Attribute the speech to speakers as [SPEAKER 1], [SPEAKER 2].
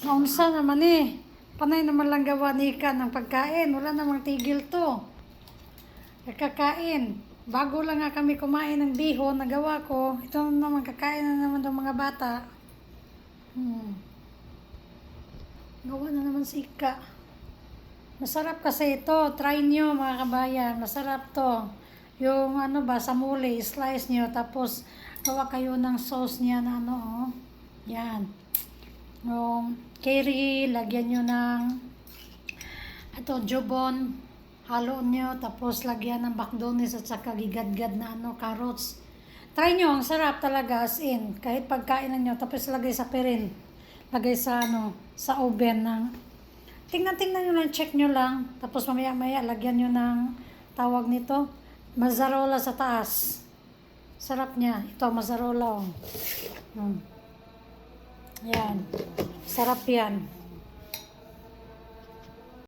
[SPEAKER 1] Naunsa naman eh. Panay naman lang gawa ni Ika ng pagkain. Wala namang tigil to. Kakain. Bago lang nga kami kumain ng bihon na gawa ko, ito na naman kakain na naman ng mga bata. Hmm. Gawa na naman si Ika. Masarap kasi ito. Try nyo mga kabayan. Masarap to. Yung ano ba, sa slice nyo. Tapos, gawa kayo ng sauce niya na ano, oh. Yan. Yung curry, lagyan nyo ng ito, jubon. Halo nyo. Tapos, lagyan ng bakdonis at saka gigadgad na ano, carrots. Try nyo, ang sarap talaga as in. Kahit pagkain nyo, tapos lagay sa perin. Lagay sa ano, sa oven ng Tingnan-tingnan nyo lang, check nyo lang. Tapos mamaya-maya, lagyan nyo ng tawag nito, mazzarola sa taas. Sarap niya. Ito, mazzarola. Oh. Hmm. Yan. Sarap yan.